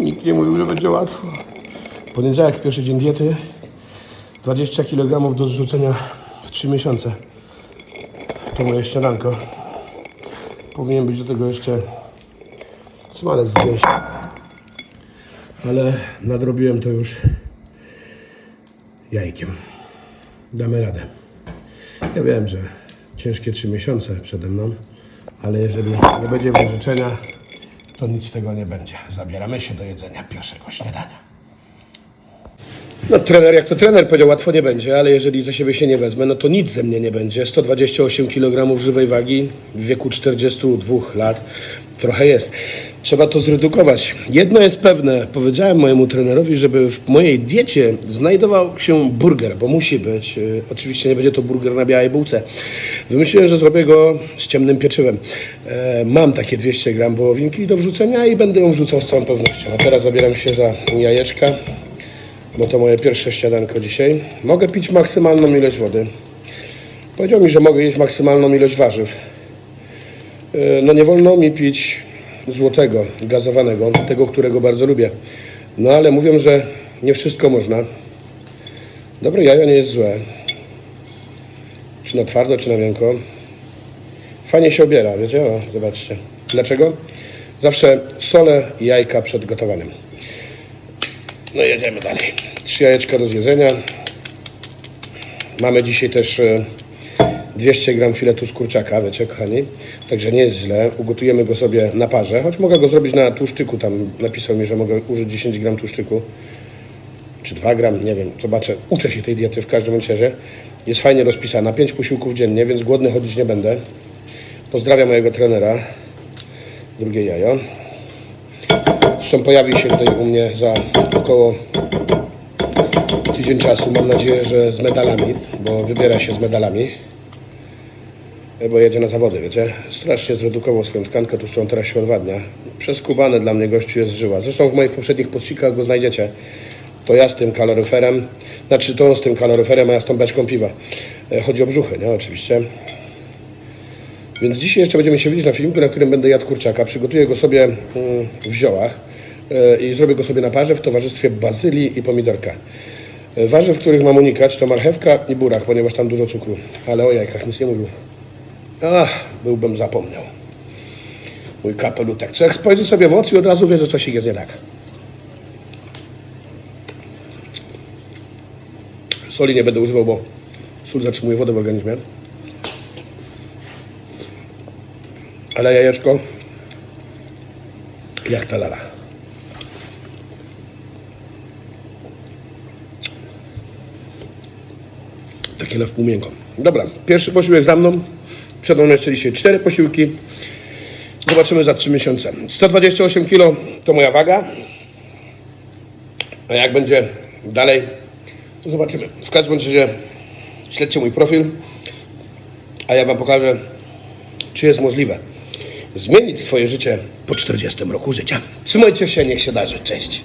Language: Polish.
Nikt nie mówił, że będzie łatwo. Poniedziałek, pierwszy dzień diety. 20 kg do zrzucenia w 3 miesiące. To moje śniadanko. Powinien być do tego jeszcze smalec zjeść. Ale nadrobiłem to już jajkiem. Damy radę. Ja wiem, że ciężkie 3 miesiące przede mną, ale jeżeli nie będzie wyrzeczenia, to nic z tego nie będzie. Zabieramy się do jedzenia pierwszego śniadania. No trener, jak to trener powiedział, łatwo nie będzie, ale jeżeli za siebie się nie wezmę, no to nic ze mnie nie będzie. 128 kg żywej wagi w wieku 42 lat. Trochę jest. Trzeba to zredukować. Jedno jest pewne. Powiedziałem mojemu trenerowi, żeby w mojej diecie znajdował się burger, bo musi być. Yy, Oczywiście nie będzie to burger na białej bułce. Wymyśliłem, że zrobię go z ciemnym pieczywem. E, mam takie 200 gram wołowinki do wrzucenia i będę ją wrzucał z całą pewnością. A teraz zabieram się za jajeczka bo to moje pierwsze śniadanko dzisiaj. Mogę pić maksymalną ilość wody. Powiedział mi, że mogę jeść maksymalną ilość warzyw. Yy, No nie wolno mi pić złotego, gazowanego, tego, którego bardzo lubię. No ale mówią, że nie wszystko można. Dobre jajo nie jest złe. Czy na twardo, czy na miękko. Fajnie się obiera, wiecie? O, zobaczcie. Dlaczego? Zawsze solę jajka przed gotowaniem. No jedziemy dalej. Trzy jajeczka do zjedzenia. Mamy dzisiaj też e, 200 gram filetu z kurczaka, wiecie kochani. Także nie jest źle. Ugotujemy go sobie na parze, choć mogę go zrobić na tłuszczyku. Tam napisał mi, że mogę użyć 10 gram tłuszczyku. Czy 2 gram, nie wiem. Zobaczę. Uczę się tej diety w każdym razie. Jest fajnie rozpisana. 5 posiłków dziennie, więc głodny chodzić nie będę. Pozdrawiam mojego trenera. Drugie jajo. Zresztą pojawi się tutaj u mnie za około tydzień czasu. Mam nadzieję, że z medalami, bo wybiera się z medalami. Bo jedzie na zawody, wiecie. Strasznie zredukował swoją tkankę tłuszczową, teraz się odwadnia. Przeskubany dla mnie gościu jest żyła. Zresztą w moich poprzednich pościgach go znajdziecie. To ja z tym kaloryferem, znaczy on z tym kaloryferem, a ja z tą beczką piwa. E, Chodzi o brzuchy, nie? Oczywiście. Więc dzisiaj jeszcze będziemy się widzieć na filmiku, na którym będę jadł kurczaka. Przygotuję go sobie mm, w ziołach e, i zrobię go sobie na parze w towarzystwie bazylii i pomidorka. E, Warzyw, których mam unikać, to marchewka i burak, ponieważ tam dużo cukru. Ale o jajkach nic nie mówił. Ach, byłbym zapomniał. Mój kapelutek. Co jak spojrzy sobie w oczy od razu wie, że coś jest nie tak. Soli nie będę używał, bo sól zatrzymuje wodę w organizmie. Ale jajeczko jak ta lala. Takie na wpół miękko. Dobra, pierwszy posiłek za mną. Przed mną jeszcze dzisiaj cztery posiłki. Zobaczymy za 3 miesiące. 128 kg to moja waga. A jak będzie dalej, zobaczymy. W każdym razie śledźcie mój profil, a ja Wam pokażę, czy jest możliwe zmienić swoje życie po 40 roku życia. Trzymajcie się, niech się darzy. Cześć.